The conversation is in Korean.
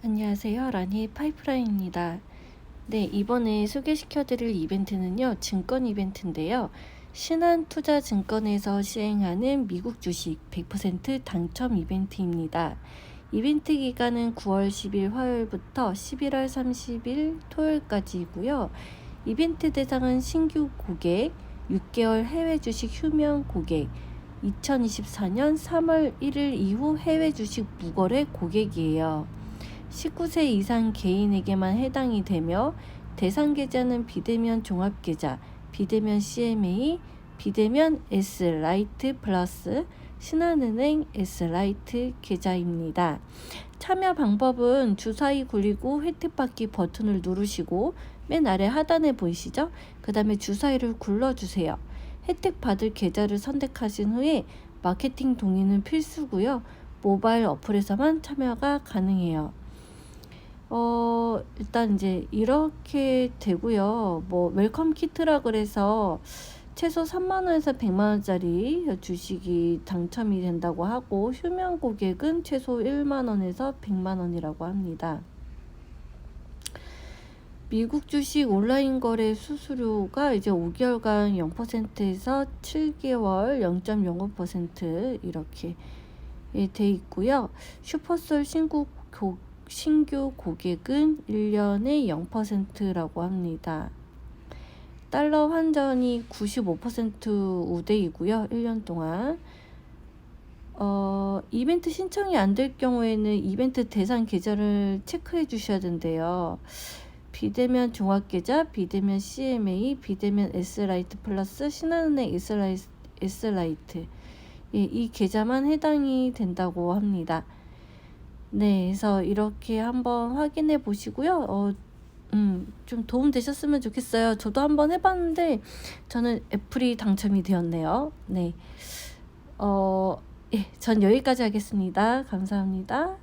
안녕하세요. 라니의 파이프라인입니다. 네, 이번에 소개시켜 드릴 이벤트는요, 증권 이벤트인데요. 신한투자증권에서 시행하는 미국 주식 100% 당첨 이벤트입니다. 이벤트 기간은 9월 10일 화요일부터 11월 30일 토요일까지이고요. 이벤트 대상은 신규 고객, 6개월 해외 주식 휴면 고객, 2024년 3월 1일 이후 해외 주식 무거래 고객이에요. 19세 이상 개인에게만 해당이 되며 대상 계좌는 비대면 종합 계좌, 비대면 CMA, 비대면 S 라이트 플러스 신한은행 S 라이트 계좌입니다. 참여 방법은 주사위 굴리고 혜택 받기 버튼을 누르시고 맨 아래 하단에 보이시죠? 그 다음에 주사위를 굴러주세요. 혜택 받을 계좌를 선택하신 후에 마케팅 동의는 필수고요. 모바일 어플에서만 참여가 가능해요. 어, 일단 이제 이렇게 되고요. 뭐 웰컴 키트라 그래서 최소 3만 원에서 100만 원짜리 주식이 당첨이 된다고 하고 휴면 고객은 최소 1만 원에서 100만 원이라고 합니다. 미국 주식 온라인 거래 수수료가 이제 5개월간 0%에서 7개월 0.05% 이렇게 돼 있고요. 슈퍼솔 신고 고, 신규 고객은 1년에 0%라고 합니다. 달러 환전이 95% 우대이고요. 1년 동안. 어, 이벤트 신청이 안 될 경우에는 이벤트 대상 계좌를 체크해 주셔야 된대요. 비대면 종합계좌, 비대면 CMA, 비대면 S라이트 플러스, 신한은행 S라이트, S라이트. 예, 이 계좌만 해당이 된다고 합니다. 네, 그래서 이렇게 한번 확인해 보시고요. 어, 음, 좀 도움 되셨으면 좋겠어요. 저도 한번 해봤는데, 저는 애플이 당첨이 되었네요. 네. 어, 예, 전 여기까지 하겠습니다. 감사합니다.